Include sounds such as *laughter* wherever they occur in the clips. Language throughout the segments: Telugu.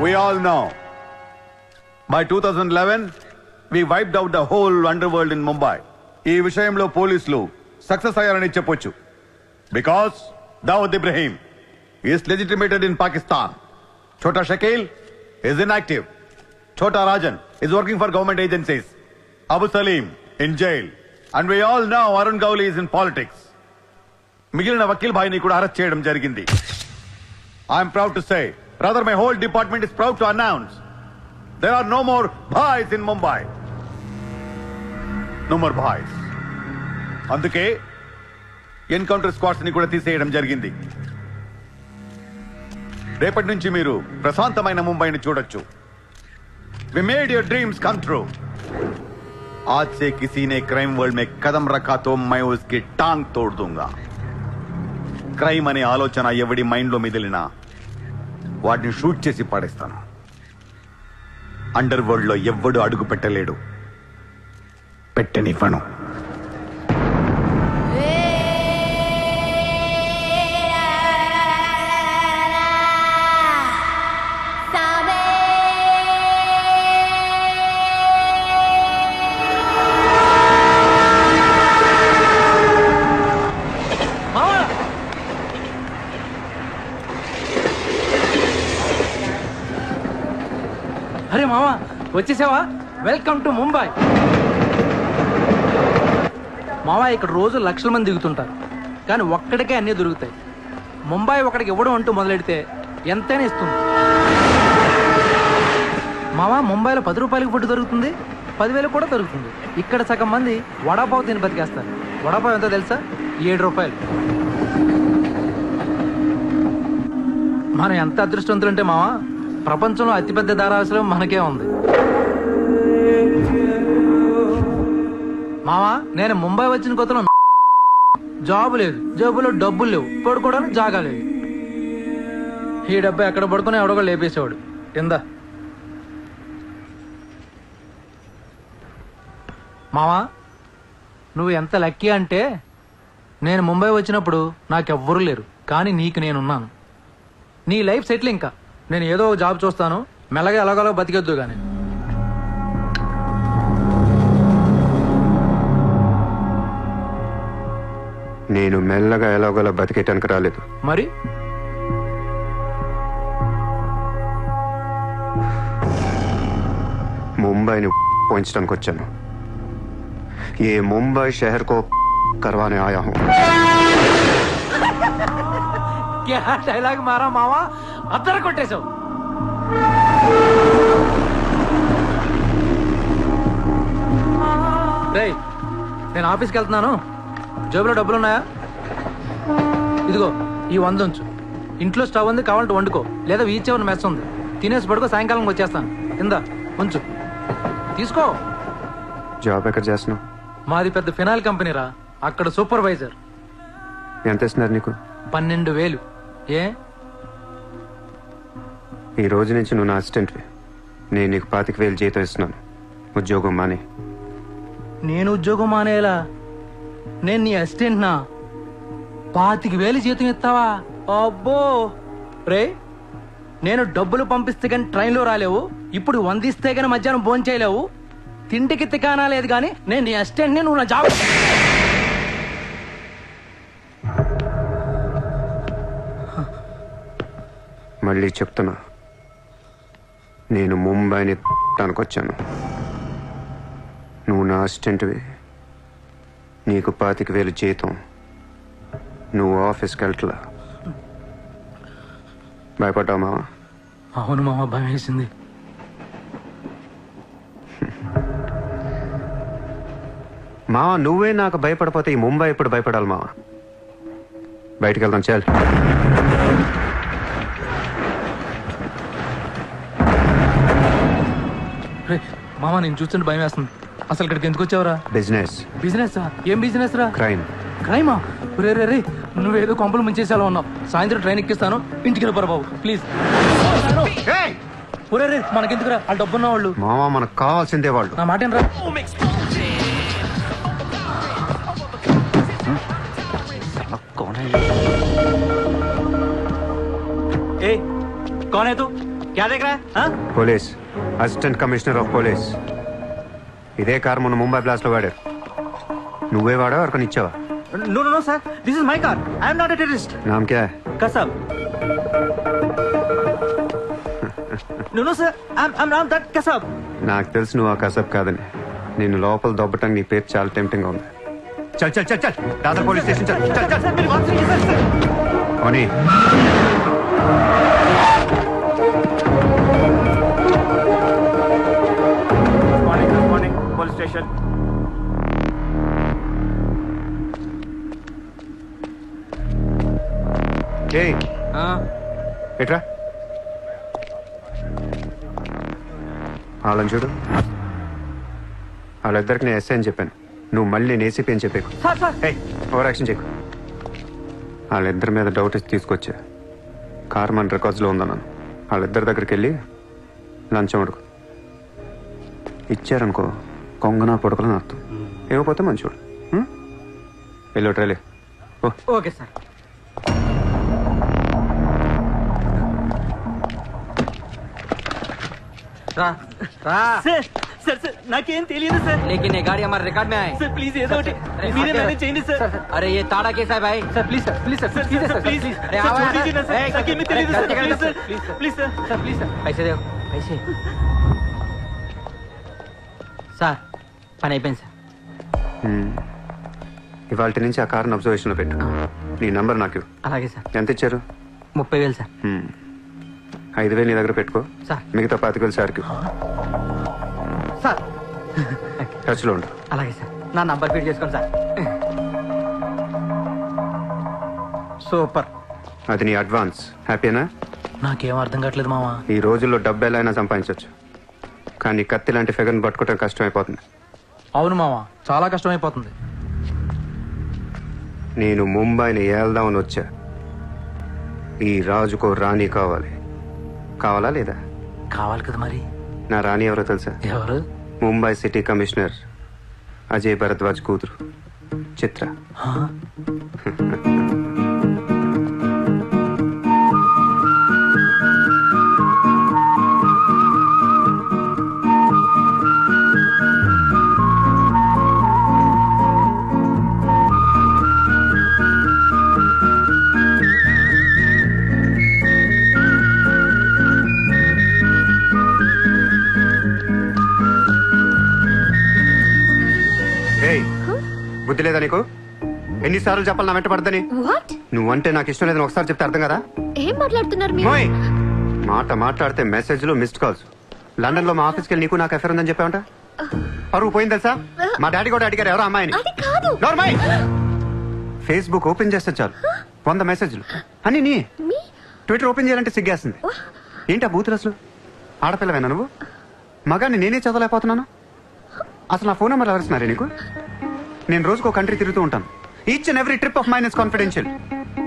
We all know. By 2011, we wiped out the whole underworld in Mumbai. ఈ విషయంలో పోలీసులు సక్సెస్ అయ్యారని చెప్పొచ్చు because Dawood Ibrahim is legitimated in Pakistan Chota Shakil is inactive. Chota Rajan is working for government agencies. Abu Salim in jail. and we all know arun Gawli is in politics మిగిలిన వకీల్ భాయ్ని కూడా అరెస్ట్ చేయడం జరిగింది I'm proud to say rather my whole department is proud to announce there are no more bhais in Mumbai no more bhais అందుకే ఎన్కౌంటర్ స్క్వాడ్స్ని కూడా తీసేయడం జరిగింది రేపటి నుంచి మీరు ప్రశాంతమైన ముంబైని చూడొచ్చు we made your dreams come true आज से किसी ने क्राइम वर्ल्ड में कदम रखा तो मैं उसकी टांग तोड़ दूंगा క్రైమ్ అనే ఆలోచన ఎవడి మైండ్లో మిదిలినా వాటిని షూట్ చేసి పడేస్తాను అండర్ వరల్డ్ లో ఎవ్వడు అడుగు పెట్టలేడు పెట్టనివ్వను వచ్చేసావా? వెల్కమ్ టు ముంబై మావా ఇక్కడ రోజు లక్షల మంది దిగుతుంటారు. కానీ ఒక్కడికే అన్నీ దొరుకుతాయి. ముంబై ఒకడికి ఇవ్వడం అంటూ మొదలెడితే ఎంతైనా ఇస్తుంది. మావా ముంబైలో పది రూపాయలకి ఫుడ్ దొరుకుతుంది పదివేలు కూడా దొరుకుతుంది. ఇక్కడ సగం మంది వడాపావు తిని బతికేస్తారు. వడాపావు ఎంతో తెలుసా? ఏడు రూపాయలు. మనం ఎంత అదృష్టవంతులంటే మావా ప్రపంచంలో అతిపెద్ద ధారావాసలం మనకే ఉంది. మావా నేను ముంబై వచ్చిన కొత్తలో జాబ్ లేదు. జేబులో డబ్బులు లేవు. పడుకోవడానికి జాగా లేదు. ఈ డబ్బు ఎక్కడ పడుకుని ఎవడో లేపేసేవాడు. ఎందా మావా నువ్వు ఎంత లక్కీ అంటే నేను ముంబై వచ్చినప్పుడు నాకెవ్వరూ లేరు. కానీ నీకు నేనున్నాను. నీ లైఫ్ సెటిల్ ఇంకా. నేను ఏదో ఒక జాబ్ చూస్తాను. మెల్లగా ఎలాగోలా బతికొద్దు కానీ నేను మెల్లగా ఎలాగోలా బతికేటానికి రాలేదు. మరి? ముంబైని పోయించడానికి వచ్చాను ఏ ముంబై షహర్ కో కర్వానే ఆయా డైలాగ్ మారా మావా? అద్దర కొట్టేశావు. నేను ఆఫీస్కి వెళ్తున్నాను. జేబులో డబ్బులు ఉన్నాయా ఇదిగో ఈ వంద ఉంచు. ఇంట్లో స్టవ్ ఉంది కావాలంటే వండుకో. లేదా వీచ్ ఎవరి మెస్ ఉంది. తినేసి పడుకో సాయంకాలం వచ్చేస్తాను. ఇందా ఉంచు. తీసుకో. జాబ్ ఎక్కడ చేస్తున్నావు? మాది పెద్ద ఫినాయిల్ కంపెనీ రా అక్కడ సూపర్వైజర్. ఎంత ఇస్తున్నారు నీకు? పన్నెండు వేలు. ఏ? ఈ రోజు నుంచి నువ్వు నా అసిస్టెంట్వి. నేను నీకు పాతిక వేలు జీతం ఇస్తున్నాను. ఉద్యోగం మాని. నేను ఉద్యోగం మానేలా? నేను నీ అసిస్టెంట్ నా పాతికి వేలు జీతం ఇస్తావా? అబ్బో! రే నేను డబ్బులు పంపిస్తే కానీ ట్రైన్లో రాలేవు. ఇప్పుడు వందిస్తే కానీ మధ్యాహ్నం ఫోన్ చేయలేవు. తిండికి తికానా లేదు కానీ నేను నీ అసిస్టెంట్ని నువ్వు నా జాబ్ మళ్ళీ చెప్తున్నా. నేను ముంబైని వచ్చాను నువ్వు నా అసిస్టెంట్వి. నీకు పాతిక వేలు జీతం. నువ్వు ఆఫీస్కి వెళ్ళట్లా. భయపడ్డావు మావా? అవును మామ భయం వేసింది. మావా నువ్వే నాకు భయపడిపోతే ఈ ముంబై ఎప్పుడు భయపడాలి మావా? బయటికి వెళ్దాం చాలు మామ నేను చూస్తుంటే భయం వేస్తుంది. అసలు ఇక్కడికి ఎందుకు వచ్చావురా బిజినెస్ బిజినెస్ ఏం బిజినెస్ రా క్రైమ్ క్రైమా రే రే రే నువ్వేదో కొంపలు ముంచేసేలా ఉన్నావు సాయంత్రం ట్రైన్ ఎక్కిస్తాను ఇంటికి వెళ్ళిపోరా బాబు ప్లీజ్ ఏయ్! ఒరే రే మనకెందుకురా వాళ్ళు డబ్బున్న వాళ్ళు మావా మనకు కావాల్సిందే వాళ్ళు నా మాట రా ए कौन है तू क्या देख रहा है हाँ? Police assistant commissioner of police ఇదే కార్ మొన్న ముంబై బ్లాస్ట్లో వాడారు. నువ్వే వాడా ఎవరికొని ఇచ్చావా? No no sir this is sir I'm నాకు తెలుసు నువ్వు ఆ కసబ్ కాదని. నేను లోపల దొబ్బటానికి నీ పేరు చాలా టెంప్టింగ్ ఉంది. చల్ చల్ చల్ చల్. దాదాపు పోలీస్ స్టేషన్ చల్ చల్ చల్. పోనీ. స్టేషన్. ఎట్రా? వాళ్ళని చూడు. వాళ్ళిద్దరికి నేను ఎస్ఐ అని చెప్పాను. నువ్వు మళ్ళీ నేను ఏసీపీ అని చెప్పేకు. ఓవర్ యాక్షన్ చేయకు. వాళ్ళిద్దరి మీద డౌట్ ఇచ్చి తీసుకొచ్చా. కార్ మన రికార్డ్స్లో ఉందన్నాను వాళ్ళిద్దరి దగ్గరికి వెళ్ళి లంచం అడుగు. ఇచ్చారనుకో. కొంగన పొడకలని అర్థం ఇవ్వకపోతే మంచివాడు వెళ్ళోట్రాలే ఓకే సార్ రా రా సార్ సార్ సార్ నాకేం తెలియదు సార్ लेकिन ये गाड़ी हमारे रिकॉर्ड में आए सर ప్లీజ్ ఏదో ఒకటి మీరే మేనేజ్ చేయండి సార్ अरे ये ताड़ा कैसा है भाई sir please sir please sir sir सीधे सर प्लीज प्लीज अरे आओ यार ए, నాకేమీ తెలియదు సార్ गलती करना, please sir sir please sir please sir पैसे दो पैसे సార్ పని అయిపోయింది సార్ ఇవాళ నుంచి ఆ కార్ని అబ్జర్వేషన్లో పెట్టు. నీ నంబర్ నాకు. అలాగే సార్. ఎంత ఇచ్చారు? ముప్పై వేలు సార్. హ్మ్. ఐదు వేలు నీ దగ్గర పెట్టుకో. సార్. మిగతా పాతిక వేలు సార్కి. సార్. టచ్లో ఉండు. అలాగే సార్. నా నంబర్ ఫీడ్ చేసుకోండి సార్. సూపర్. అది నీ అడ్వాన్స్. హ్యాపీనా? నాకేం అర్థం కావట్లేదు మావా. ఈ రోజుల్లో డబ్బు ఎలా అయినా సంపాదించవచ్చు కానీ కత్తి లాంటి ఫిగర్ని పట్టుకోవడం కష్టమైపోతుంది. అవును మావా చాలా కష్టమైపోతుంది. నేను ముంబైని ఏల్దామని వచ్చా. ఈ రాజుకో రాణి కావాలి. కావాలా లేదా? కావాలి కదా మరి. నా రాణి ఎవరో తెలుసా? ఎవరు? ముంబై సిటీ కమిషనర్ అజయ్ భరద్వాజ్ కూతురు చిత్ర. *laughs* బుద్ధి లేదా నీకు? ఎన్నిసార్లు చెప్పాలి నా వెంట పడదని వాట్ నువ్వంటే నాకు ఇష్టం లేదని ఒకసారి చెప్తే అర్థం కదా? ఏం మాట్లాడుతున్నారు మీరు? మోయ్! మాట మాట్లాడితే మెసేజ్లు మిస్డ్ కాల్స్ లండన్లో మా ఆఫీస్కి వెళ్ళి నీకు నాకు ఎఫర్ ఉందని చెప్పావంట? పరువు పోయింది తెలుసా? మా డాడీ కూడా అడిగారు ఎవరో అమ్మాయిని. అది కాదు. నోర్మయ్ ఫేస్బుక్ ఓపెన్ చేస్తే చాలు. వంద మెసేజ్లు అని నీ. మీ? ట్విట్టర్ ఓపెన్ చేయాలంటే సిగ్గేస్తుంది. ఏంటి ఆ బూతులు అసలు? ఆడపిల్లవేనా నువ్వు? మగాన్ని నేనే చదవలేకపోతున్నాను? అసలు నా ఫోన్ నెంబర్ ఎవరిస్తున్నారే నీకు? నేను రోజుకో కంట్రీ తిరుగుతూ ఉంటాను. Each and every trip of mine is confidential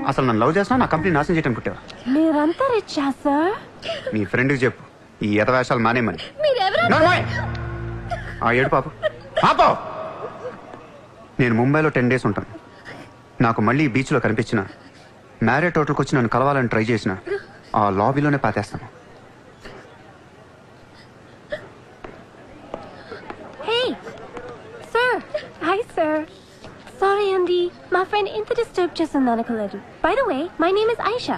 అసలు నన్ను లవ్ చేస్తున్నా నా కంపెనీ నాశనం చేయడం పుట్టావా మీరంతా రిచ్చా సార్ నీ ఫ్రెండ్కి చెప్పు. ఈ ఎతవేషాలు మానేమని! ఆ ఏడు పాప. పాపో నేను ముంబైలో టెన్ డేస్ ఉంటాను. నాకు మళ్ళీ బీచ్లో కనిపించిన మ్యారేట్ హోటల్కి వచ్చి నన్ను కలవాలని ట్రై చేసిన ఆ లాబీలోనే పాతేస్తాను hey sir hi sir sorry అండి మా ఫ్రెండ్ ఇంత డిస్టర్బ్ చేస్తుంది అనుకోలేదు by the way my name is Aisha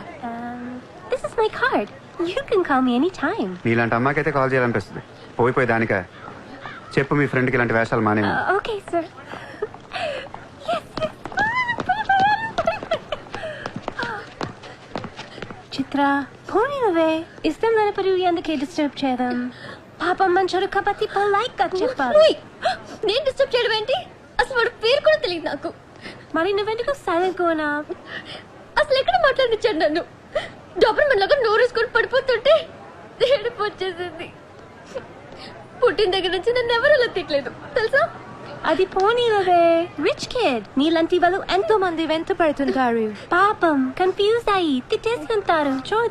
this is my card you can call me any time నీలాంటి అమ్మాయికైతే కాల్ చేయాలనిపిస్తుంది. పోయిపోయి దానికా చెప్పు మీ ఫ్రెండ్కి ఇలాంటి వేషాలు మానేమి ఓకే సార్ చిత్ర పోనీ నువ్వే. ఇష్టం లేనప్పుడు ఎందుకే డిస్టర్బ్ చేయడం? పాపం మంచోడు కాబట్టి లైక్గా చెప్పాలి. నేను డిస్టర్బ్ చేయడం ఏంటి? అసలు వాడు పేరు కూడా తెలియదు నాకు. మరి నువ్వెందుకు కోనా అసలు ఎక్కడ మాట్లాడించాడు నన్ను? డబ్బులు మనలాగా నోరేసుకొని పడిపోతుంటే ఏడుపు వచ్చేసింది. పుట్టిన దగ్గర నుంచి నన్ను ఎవరు అలా తిట్టలేదు తెలుసా? అది పోనీ నువ్వే. రిచ్ కిడ్ నీలాంటి వాళ్ళు ఎంతో మంది వెంట పడుతుంటారు. పాపం. కన్ఫ్యూజ్ అయ్యి తిట్టేసుకుంటారు చూడు.